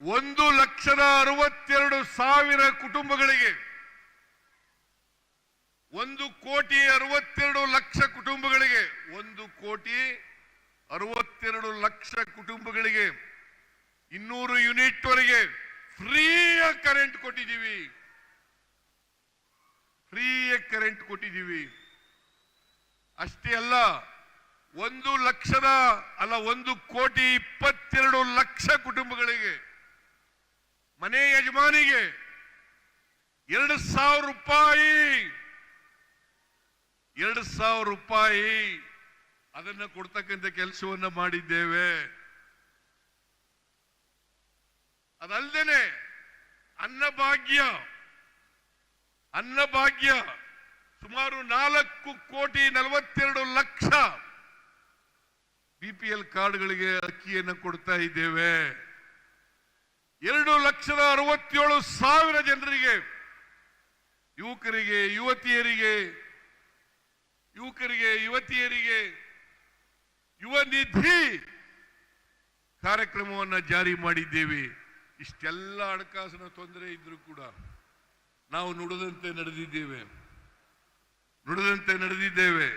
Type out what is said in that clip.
ಒಂದು ಲಕ್ಷದ ಅರವತ್ತೆರಡು ಸಾವಿರ ಕುಟುಂಬಗಳಿಗೆ, ಒಂದು ಕೋಟಿ ಅರವತ್ತೆರಡು ಲಕ್ಷ ಕುಟುಂಬಗಳಿಗೆ, ಒಂದು ಕೋಟಿ ಅರವತ್ತೆರಡು ಲಕ್ಷ ಕುಟುಂಬಗಳಿಗೆ ಇನ್ನೂರು ಯೂನಿಟ್ ವರೆಗೆ ಫ್ರೀಯ ಕರೆಂಟ್ ಕೊಟ್ಟಿದ್ದೀವಿ. ಫ್ರೀಯ ಕರೆಂಟ್ ಕೊಟ್ಟಿದ್ದೀವಿ. ಅಷ್ಟೇ ಅಲ್ಲ, ಒಂದು ಲಕ್ಷದ, ಅಲ್ಲ, ಒಂದು ಕೋಟಿ ಇಪ್ಪತ್ತೆರಡು ಲಕ್ಷ ಕುಟುಂಬಗಳಿಗೆ ಮನೆ ಯಜಮಾನಿಗೆ ಎರಡು ಸಾವಿರ ರೂಪಾಯಿ. ಎರಡು ಸಾವಿರ ರೂಪಾಯಿ. ಅದನ್ನ ಕೊಡ್ತಕ್ಕಂಥ ಕೆಲಸವನ್ನ ಮಾಡಿದ್ದೇವೆ. ಅದಲ್ಲದೆ ಅನ್ನಭಾಗ್ಯ ಅನ್ನಭಾಗ್ಯ ಸುಮಾರು ನಾಲ್ಕು ಕೋಟಿ ನಲವತ್ತೆರಡು ಲಕ್ಷ. ಬಿಪಿಎಲ್ ಕಾರ್ಡ್ಗಳಿಗೆ ಅಕ್ಕಿಯನ್ನು ಕೊಡ್ತಾ ಇದ್ದೇವೆ. ಎರಡು ಲಕ್ಷದ ಅರವತ್ತೇಳು ಸಾವಿರ ಜನರಿಗೆ, ಯುವಕರಿಗೆ, ಯುವತಿಯರಿಗೆ ಯುವಕರಿಗೆ, ಯುವತಿಯರಿಗೆ ಯುವ ನಿಧಿ ಕಾರ್ಯಕ್ರಮವನ್ನು ಜಾರಿ ಮಾಡಿದ್ದೇವೆ. ಇಷ್ಟೆಲ್ಲ ಹಣಕಾಸಿನ ತೊಂದರೆ ಇದ್ರೂ ಕೂಡ ನಾವು ನುಡಿದಂತೆ ನಡೆದಿದ್ದೇವೆ. ನುಡಿದಂತೆ ನಡೆದಿದ್ದೇವೆ.